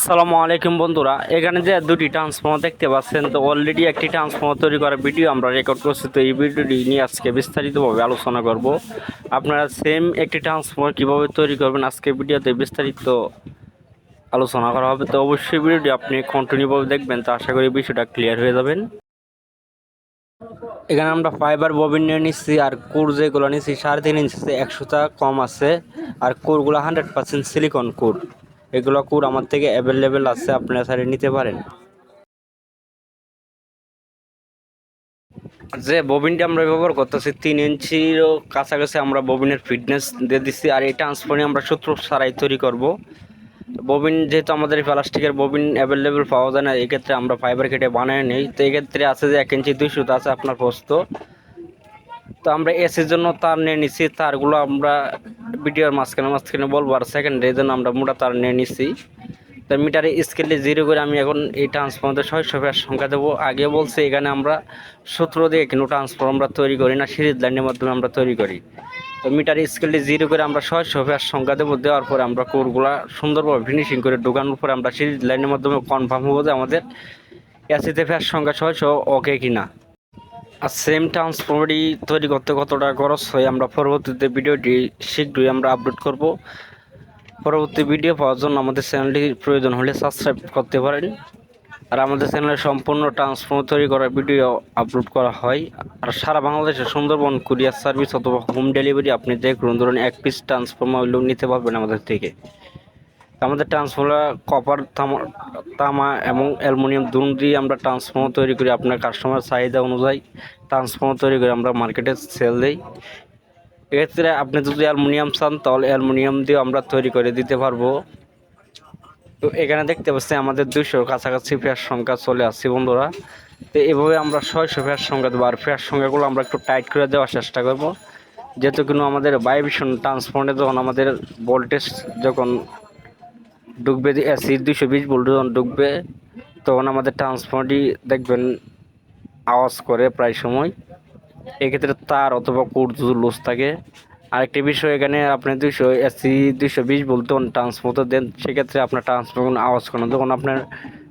আসসালামু আলাইকুম বন্ধুরা, এখানে যে দুটি ট্রান্সফর্মার দেখতে পাচ্ছেন, তো অলরেডি একটি ট্রান্সফর্মার তৈরি করার ভিডিও আমরা রেকর্ড করছি, তো এই ভিডিওটি নিয়ে আজকে বিস্তারিতভাবে আলোচনা করব। আপনারা সেম একটি ট্রান্সফর্মার কীভাবে তৈরি করবেন আজকে ভিডিওতে বিস্তারিত আলোচনা করা হবে, তো অবশ্যই ভিডিওটি আপনি কন্টিনিউভাবে দেখবেন, তো আশা করি বিষয়টা ক্লিয়ার হয়ে যাবেন। এখানে আমরা ফাইবার ববিন নিয়ে নিচ্ছি, আর কোর যেগুলো নিচ্ছি, সাড়ে তিন ইঞ্চিতে একশোটা কম আছে, আর কোরগুলো হান্ড্রেড পার্সেন্ট সিলিকন কোর এগুলো কোর আমার থেকে অ্যাভেলেবেল আছে আপনারা সাইডে নিতে পারেন। যে ববিনটি আমরা ব্যবহার করতেছি, তিন ইঞ্চিরও কাছাকাছি আমরা ববিনের ফিটনেস দিয়ে দিচ্ছি আর এই ট্রান্সফারে আমরা সূত্র ছাড়াই তৈরি করব। ববিন যেহেতু আমাদের প্লাস্টিকের ববিন অ্যাভেলেবেল পাওয়া যায় না, এক্ষেত্রে আমরা ফাইবার কেটে বানিয়ে নিই। তো এক্ষেত্রে আছে যে এক ইঞ্চি দুইশো আছে আপনার পোস্ত তো আমরা এসির জন্য তার নিয়ে নিছি, তারগুলো আমরা ভিডিওর মাঝখানে মাঝখানে বলব আর সেকেন্ডে জন্য আমরা মোটা তার নিয়ে নিছি। তো মিটারে স্কেলে জিরো করে আমি এখন এই ট্রান্সফর্মারদের ফের সংখ্যা দেবো। আগে বলছি এখানে আমরা সূত্র দিয়ে কিন্তু ট্রান্সফর্মার আমরা তৈরি করি না, সিরিজ লাইনের মাধ্যমে আমরা তৈরি করি। তো মিটারে স্কেলে জিরো করে আমরা ফের সংখ্যা দেবো, দেওয়ার পরে আমরা কোরগুলা সুন্দরভাবে ফিনিশিং করে ঢোকানোর পরে আমরা সিরিজ লাইনের মাধ্যমে কনফার্ম হব যে আমাদের এসিতে ফের সংখ্যা ছয়শো ওকে কিনা। আর সেম ট্রান্সফর্মারই তৈরি করতে কতটা খরচ হয় আমরা পরবর্তীতে ভিডিওটি শীঘ্রই আমরা আপলোড করব। পরবর্তী ভিডিও পাওয়ার জন্য আমাদের চ্যানেলটি প্রয়োজন হলে সাবস্ক্রাইব করতে পারেন। আর আমাদের চ্যানেলে সম্পূর্ণ ট্রান্সফর্মার তৈরি করার ভিডিও আপলোড করা হয়। আর সারা বাংলাদেশে সুন্দরবন, কুরিয়ার সার্ভিস অথবা হোম ডেলিভারি আপনি যে কোনো ধরুন এক পিস ট্রান্সফর্মার নিতে পারবেন আমাদের থেকে। আমাদের ট্রান্সফর্মার কপার তামা তামা এবং অ্যালুমিনিয়াম দুন দিয়ে আমরা ট্রান্সফর্মার তৈরি করি। আপনার কাস্টমার চাহিদা অনুযায়ী ট্রান্সফর্মার তৈরি করে আমরা মার্কেটে সেল দিই। এক্ষেত্রে আপনি যদি অ্যালুমিনিয়াম চান, তাহলে অ্যালুমিনিয়াম দিয়ে আমরা তৈরি করে দিতে পারব। তো এখানে দেখতে পাচ্ছি আমাদের দুশো কাছাকাছি ফেয়ার সংখ্যা চলে আসছে বন্ধুরা। তো এভাবে আমরা ছয়শো ফেয়ার সংখ্যা দেবো আর ফেয়ার সংখ্যাগুলো আমরা একটু টাইট করে দেওয়ার চেষ্টা করব। যেহেতু কিন্তু আমাদের বায়োভিশন ট্রান্সফর্মে যখন আমাদের ভোল্টেজ যখন ঢুকবে এসি দুশো বিশ ভোল্ট যখন ঢুকবে, তখন আমাদের ট্রান্সফর্মারটি দেখবেন আওয়াজ করে প্রায় সময়। এক্ষেত্রে তার অথবা কোড যদি লুজ থাকে। আরেকটি বিষয় এখানে, আপনি দুশো এসি দুশো বিশ যখন ট্রান্সফর্মার দেন, সেক্ষেত্রে আপনার ট্রান্সফর্মার আওয়াজ করে না। যখন আপনার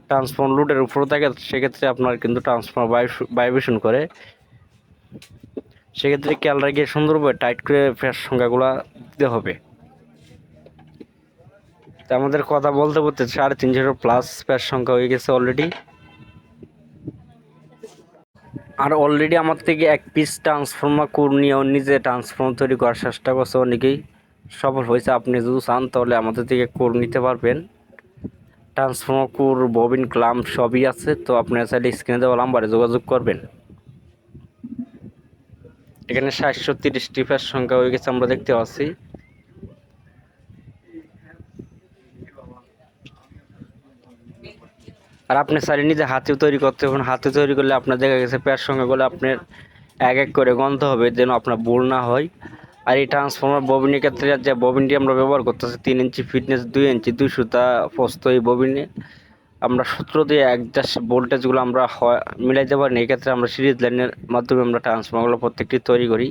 ট্রান্সফর্মার লোডের উপরে থাকে, সেক্ষেত্রে আপনার কিন্তু ট্রান্সফর্মার ভাইব্রেশন করে। সেক্ষেত্রে খেয়াল রেখে সুন্দরভাবে টাইট করে ফ্রেশ সংখ্যাগুলো দিতে হবে। তো আমাদের কথা বলতে বলতে সাড়ে তিনশো প্লাস প্যার সংখ্যা হয়ে গেছে অলরেডি আর অলরেডি আমার থেকে এক পিস ট্রান্সফর্মার কোর নিয়েও নিজে ট্রান্সফর্মার তৈরি করার চেষ্টা করছে অনেকেই। সফল হয়েছে, আপনি যদি চান তাহলে আমাদের থেকে কোর নিতে পারবেন। ট্রান্সফর্মার কোর ববিন ক্লাম সবই আছে, তো আপনার চাইলে স্ক্রিনে দেওয়া নাম্বারে যোগাযোগ করবেন। এখানে সাতশো তিরিশটি প্যার সংখ্যা হয়ে গেছে, আমরা দেখতে পাচ্ছি। আর আপনি চাইলে নিজে হাতেও তৈরি করতে পারেন হাতে তৈরি করলে আপনার দেখা গেছে প্যার সঙ্গে করলে আপনার এক এক করে গন্ধ হবে, যেন আপনার ভুল না হয়। আর এই ট্রান্সফর্মার ববিনের ক্ষেত্রে যে ববিনটি আমরা ব্যবহার করতেছি, তিন ইঞ্চি ফিটনেস দুই ইঞ্চি দুই সুতা পোস্ত এই ববিনে আমরা সূত্র দিয়ে একজাস্ট ভোল্টেজগুলো আমরা মিলাইতে পারি না। এক্ষেত্রে আমরা সিরিজ লাইনের মাধ্যমে আমরা ট্রান্সফর্মারগুলো প্রত্যেকটি তৈরি করি।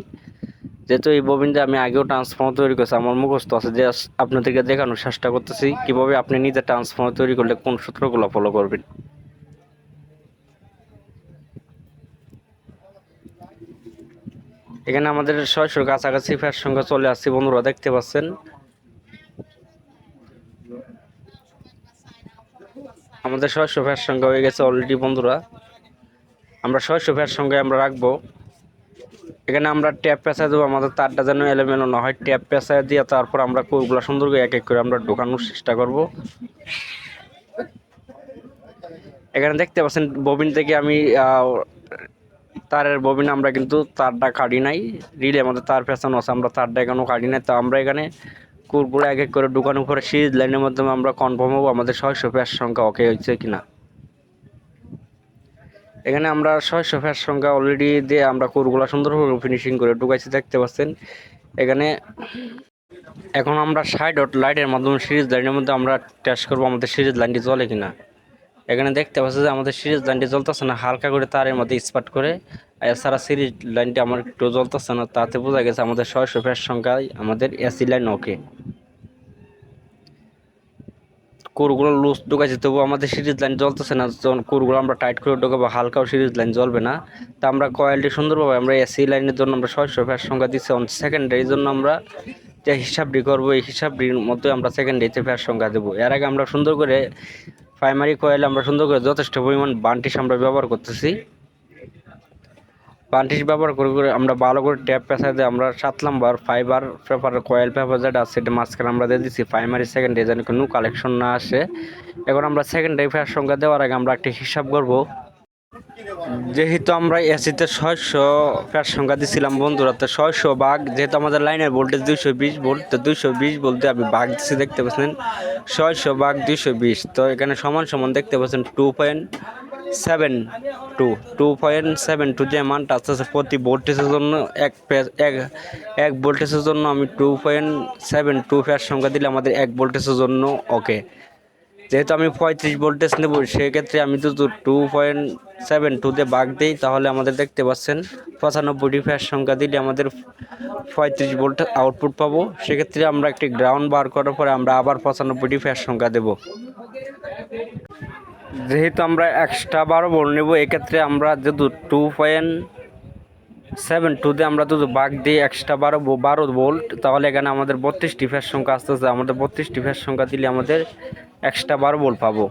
যেহেতু এই ববিনটা আমি আগেও ট্রান্সফর্মার তৈরি করছি, আমার মুখস্থ আছে, যে আপনাদেরকে দেখানোর চেষ্টা করতেছি, কীভাবে আপনি নিজে ট্রান্সফর্মার তৈরি করলে কোন সূত্রগুলো ফলো করবেন। এখানে আমাদের ছয়শোর কাছাকাছি ফ্যার সংখ্যা চলে আসছে, বন্ধুরা দেখতে পাচ্ছেন। আমাদের ছয়শো ফ্যার সংখ্যা হয়ে গেছে অলরেডি বন্ধুরা। আমরা ছয়শো ফ্যার সংখ্যায় আমরা রাখব। এখানে আমরা ট্যাপ পেঁচায় দেবো, আমাদের তারটা যেন এলোমেলো না হয়। ট্যাপ পেঁচায় দিয়ে তারপর আমরা কোরগুলো সুন্দর করে এক এক করে আমরা ঢোকানোর চেষ্টা করব। এখানে দেখতে পাচ্ছেন, ববিন থেকে আমি তারের ববিন আমরা কিন্তু তারটা কাটি নাই। রিলে আমাদের তার পেঁচানো আছে, আমরা তারটা এখনও কাটি নাই। তো আমরা এখানে কুরগুলো এক এক করে ঢুকানোর পরে সিরিজ লাইনের মাধ্যমে আমরা কনফার্ম হব আমাদের ছয়শো প্যাস সংখ্যা ওকে হচ্ছে কিনা। এখানে আমরা ছয়শো ফ্যার সংখ্যা অলরেডি দিয়ে আমরা কোরগুলো সুন্দরভাবে ফিনিশিং করে ঢুকাইছি, দেখতে পাচ্ছেন। এখানে এখন আমরা সাইড ডট লাইটের মাধ্যমে সিরিজ লাইনের মধ্যে আমরা টেস্ট করব আমাদের সিরিজ লাইনটি চলে কিনা। এখানে দেখতে পাচ্ছি যে আমাদের সিরিজ লাইনটি জ্বলতেছে না, হালকা করে তারের মধ্যে স্পাট করে। এছাড়া সিরিজ লাইনটি আমার একটু জ্বলতেছে না, তাতে বোঝা গেছে আমাদের ছয়শো ফ্যার সংখ্যায় আমাদের এসি লাইন ওকে কোরগুলো লুজ ঢুকাইছে তবু আমাদের সিরিজ লাইন জ্বলতেছে না। যখন কোরগুলো আমরা টাইট করে ঢুকাবো, হালকাও সিরিজ লাইন জ্বলবে না। তা আমরা কয়েলটি সুন্দরভাবে আমরা এসি লাইনের জন্য আমরা ছয়শো ফ্যার সংখ্যা দিচ্ছি অন সেকেন্ডারির জন্য আমরা যে হিসাবটি করব, এই হিসাবটির মধ্যে আমরা সেকেন্ডারিতে ফ্যার সংখ্যা দেবো। এর আগে আমরা সুন্দর করে প্রাইমারি কয়েল আমরা সুন্দর করে যথেষ্ট পরিমাণ বান্টিস আমরা ব্যবহার করতেছি। বান্টিস ব্যবহার করে করে আমরা ভালো করে ট্যাপ পেঁচা দিয়ে আমরা সাত number fiber paper coil paper যেটা আছে, সেটা মাঝখানে আমরা দিয়ে দিচ্ছি প্রাইমারি সেকেন্ডারি যেন কোনো কালেকশন না আসে। এখন আমরা সেকেন্ডারি ফেয়ার সংখ্যা দেওয়ার আগে আমরা একটি হিসাব করব। যেহেতু আমরা এসিতে ছয়শো ফেয়ার সংখ্যা দিয়েছিলাম বন্ধুরা, তো ছয়শো বাঘ যেহেতু আমাদের লাইনের ভোল্টেজ দুইশো বিশ ভোল্ট তো দুইশো বিশ বলতে আমি বাঘ দিচ্ছি দেখতে পাচ্ছেন? ছয়শো বাঘ দুইশো বিশ, তো এখানে সমান সমান দেখতে পাচ্ছেন two point seven two two point seven two যে মানটা আছে প্রতি ভোল্টেজের জন্য এক এক এক ভোল্টেজের জন্য আমি টু পয়েন্ট সেভেন টু ফেয়ার সংখ্যা দিলে আমাদের এক ভোল্টেজের জন্য ওকে যেহেতু আমি পঁয়ত্রিশ ভোল্টেজ নেব, সেক্ষেত্রে আমি যদি টু পয়েন্ট সেভেন টুতে বাঘ দিই, তাহলে আমাদের দেখতে পাচ্ছেন পঁচানব্বইটি ফ্যার সংখ্যা দিলে আমাদের পঁয়ত্রিশ ভোল্ট আউটপুট পাবো। সেক্ষেত্রে আমরা একটি গ্রাউন্ড বার করার পরে আমরা আবার পঁচানব্বইটি ফ্যার সংখ্যা দেব। যেহেতু আমরা এক্সট্রা বারো ভোল্ট নেব, এক্ষেত্রে আমরা যেহেতু টু পয়েন্ট সেভেন টুতে আমরা যদি বাঘ দিই এক্সট্রা বারো বারো ভোল্ট তাহলে এখানে আমাদের বত্রিশটি ফ্যার সংখ্যা আসতে আসতে, আমাদের বত্রিশটি ফ্যার সংখ্যা দিলে আমাদের এক্সট্রা বারো ভোল্ট পাবো।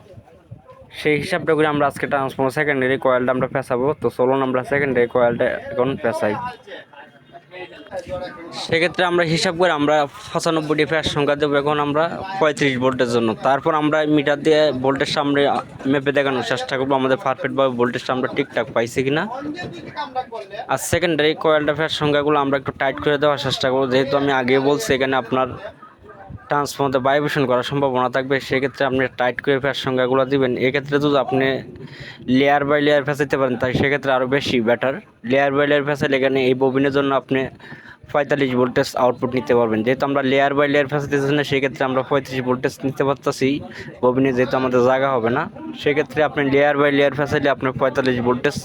সেই হিসাবটা করে আমরা আজকে ট্রান্সফর্মার সেকেন্ডারি কয়েলটা আমরা পেঁচাবো। তো চলুন আমরা সেকেন্ডারি কয়েলটা এখন পেঁচাই। সেক্ষেত্রে আমরা হিসাব করে আমরা পঁচানব্বইটি ফ্যার সংখ্যা দেবো, এখন আমরা পঁয়ত্রিশ ভোল্টের জন্য। তারপর আমরা মিটার দিয়ে ভোল্টেজ সামনে মেপে দেখানোর চেষ্টা করব, আমাদের পারফেক্টভাবে ভোল্টেজটা আমরা ঠিকঠাক পাইছি কিনা। আর সেকেন্ডারি কয়েলটা ফ্যার সংখ্যাগুলো আমরা একটু টাইট করে দেওয়ার চেষ্টা করব, যেহেতু আমি আগে বলছি, এখানে আপনার ট্রান্সফর্মাতে ভাইব্রেশন করার সম্ভাবনা থাকবে, সেক্ষেত্রে আপনি টাইট করে ফ্যার সংখ্যাগুলো দিবেন। এক্ষেত্রে যদি আপনি লেয়ার বাই লেয়ার ফেসাইতে পারেন তাই সেক্ষেত্রে আরও বেশি বেটার লেয়ার বাই লেয়ার ফেসাইলে এখানে এই ববিনের জন্য আপনি পঁয়তাল্লিশ ভোল্টেজ আউটপুট নিতে পারবেন। যেহেতু আমরা লেয়ার বাই লেয়ার ফেসাইতেছি না, সেক্ষেত্রে আমরা পঁয়ত্রিশ ভোল্টেজ নিতে পারতেছি। ববিনে যেহেতু আমাদের জায়গা হবে না, সেক্ষেত্রে আপনি লেয়ার বাই লেয়ার ফেসাইলে আপনি পঁয়তাল্লিশ ভোল্টেজ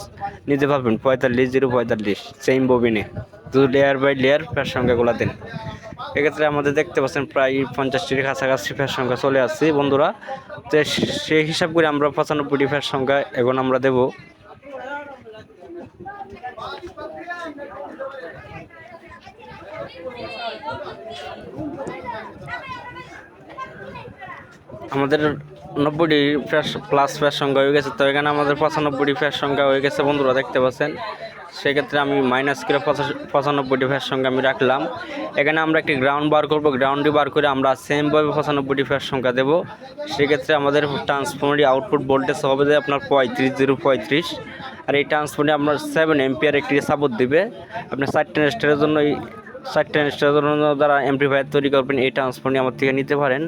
নিতে পারবেন। পঁয়তাল্লিশ জিরো পঁয়তাল্লিশ সেম ববিনে শুধু লেয়ার বাই লেয়ার ফ্যার সংখ্যাগুলো দেন। এক্ষেত্রে আমাদের দেখতে পাচ্ছেন প্রায় পঞ্চাশটির কাছাকাছি ফ্যার সংখ্যা চলে আসছে, বন্ধুরা। তো সেই হিসাব করে আমরা পঁচানব্বইটি ফ্যার সংখ্যা এখন আমরা দেব। আমাদের নব্বইটি প্লাস ফ্যাশ সংখ্যা হয়ে গেছে, তো এখানে আমাদের পঁচানব্বইটি ফ্যাশ সংখ্যা হয়ে গেছে, বন্ধুরা, দেখতে পাচ্ছেন। সেক্ষেত্রে আমি মাইনাস করে পঁচানব্বই ডিফের সঙ্গে আমি রাখলাম। এখানে আমরা একটি গ্রাউন্ড বার করব। গ্রাউন্ডটি বার করে আমরা সেমভাবে পঁচানব্বই ডিফের সংখ্যা দেবো। সেক্ষেত্রে আমাদের ট্রান্সফর্মারি আউটপুট ভোল্টেজ হবে যে আপনার পঁয়ত্রিশ জিরো পঁয়ত্রিশ। আর এই ট্রান্সফর্মারি আপনার সেভেন এমপিআর একটি সাপোর্ট দেবে। আপনার চারটে স্টারের জন্য এই চারটে স্টারের জন্য যারা এমপ্লিফায়ার তৈরি করবেন, এই ট্রান্সফর্মারটি আমার থেকে নিতে পারেন।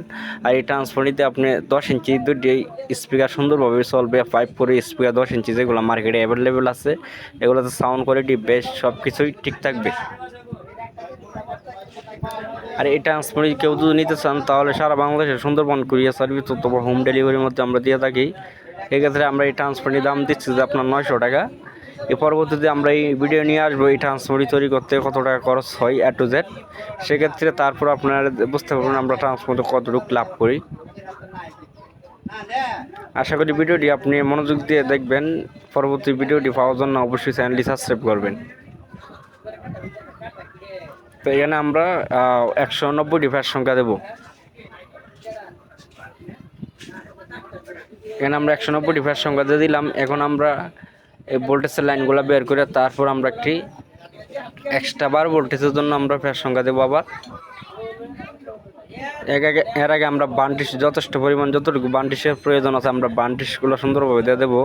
আর এই ট্রান্সফর্মারটিতে আপনি দশ ইঞ্চি দুটি স্পিকার সুন্দরভাবে চলবে পাইপ করে স্পিকার দশ ইঞ্চি যেগুলো মার্কেটে অ্যাভেলেবেল আছে। এগুলোতে সাউন্ড কোয়ালিটি বেশ সব কিছুই ঠিক থাকবে। আর এই ট্রান্সফার কেউ যদি নিতে চান, তাহলে সারা বাংলাদেশে সুন্দরবন কুরিয়ার সার্ভিস অথবা হোম ডেলিভারির মধ্যে আমরা দিয়ে থাকি। এক্ষেত্রে আমরা এই ট্রান্সফারের দাম দিচ্ছি যে আপনার নয়শো টাকা। এ পরবর্তীতে আমরা এই ভিডিও নিয়ে আসব, এই ট্রান্সফারটি তৈরি করতে কত টাকা খরচ হয় এ টু জেড সেক্ষেত্রে তারপর আপনারা বুঝতে পারবেন আমরা ট্রান্সফারতে কতটুকু লাভ করি। আশা করি ভিডিওটি আপনি মনোযোগ দিয়ে দেখবেন। পরবর্তী ভিডিওটি পাওয়ার জন্য অবশ্যই চ্যানেলটি সাবস্ক্রাইব করবেন। তো এখানে আমরা একশো নব্বইটি ফ্যাট সংখ্যা দেব। এখানে আমরা একশো নব্বইটি ফ্যাট সংখ্যা দিয়ে দিলাম। এখন আমরা এই ভোল্টেজের লাইনগুলো বের করে তারপর আমরা একটি এক্সট্রা বার ভোল্টেজের জন্য আমরা ফের সংখ্যা দেবো আবার। এর আগে এর আগে আমরা বান্টিস যথেষ্ট পরিমাণ, যতটুকু বান্টিসের প্রয়োজন আছে আমরা বান্টিসগুলো সুন্দরভাবে দিয়ে দেবো।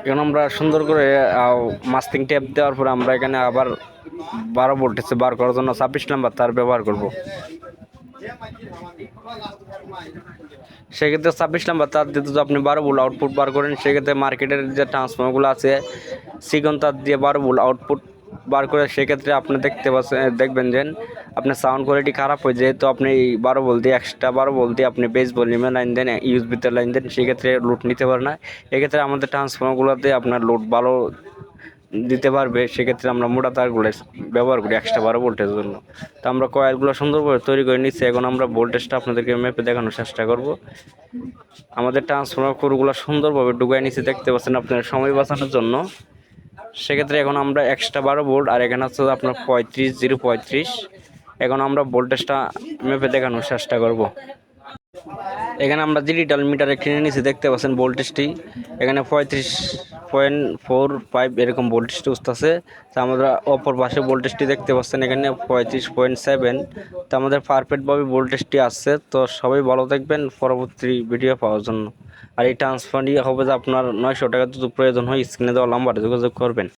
এখন আমরা সুন্দর করে মাস্টিং টেপ দেওয়ার পরে আমরা এখানে আবার বারো ভোল্টেজে বার করার জন্য ছাব্বিশ নাম্বার তার ব্যবহার করব। সেক্ষেত্রে ছাব্বিশ নাম্বার তার দিয়ে যদি আপনি বারো ভোল্ট আউটপুট বার করেন, সেক্ষেত্রে মার্কেটের যে ট্রান্সফর্মারগুলো আছে সিগন তার দিয়ে বারো ভোল্ট আউটপুট বার করে, সেক্ষেত্রে আপনি দেখতে পাচ্ছেন দেখবেন যে আপনার সাউন্ড কোয়ালিটি খারাপ হয়ে যেহেতু আপনি এই বারো বলতে এক্সট্রা বারো বলতে আপনি বেস ভলিউমে লাইন দেন ইউজবিতে লাইন দেন, সেক্ষেত্রে লোড নিতে পারে না। এক্ষেত্রে আমাদের ট্রান্সফর্মারগুলোতে আপনার লোড ভালো দিতে পারবে, সেক্ষেত্রে আমরা মোটা তারগুলো ব্যবহার করি একশো বারো ভোল্টেজের জন্য। তো আমরা কয়েলগুলো সুন্দরভাবে তৈরি করে নিচ্ছি। এখন আমরা ভোল্টেজটা আপনাদেরকে মেপে দেখানোর চেষ্টা করব। আমাদের ট্রান্সফর্মার কোরগুলো সুন্দরভাবে ডুবাই নিচে দেখতে পাচ্ছেন আপনার সময় বাঁচানোর জন্য। সেক্ষেত্রে এখন আমরা এক্সট্রা বারো ভোল্ট আর এখানে হচ্ছে আপনার পঁয়ত্রিশ, জিরো পঁয়ত্রিশ। এখন আমরা ভোল্টেজটা মেপে দেখানোর চেষ্টা করব। এখানে আমরা ডিজিটাল মিটারে কিনে নিয়েছি দেখতে পাচ্ছেন ভোল্টেজটি এখানে পঁয়ত্রিশ পয়েন্ট ফোর ফাইভ এরকম ভোল্টেজটি উঠতেছে তা আমরা অপর পাশে ভোল্টেজটি দেখতে পাচ্ছেন এখানে পঁয়ত্রিশ পয়েন্ট সেভেন তা আমাদের পারফেক্টভাবে ভোল্টেজটি আসছে তো সবাই ভালো থাকবেন পরবর্তী ভিডিও পাওয়ার জন্য আর এই ট্রান্সফারটি হবে যে আপনার নয়শো টাকা যদি প্রয়োজন হয় স্ক্রিনে দেওয়া নাম্বারে যোগাযোগ করবেন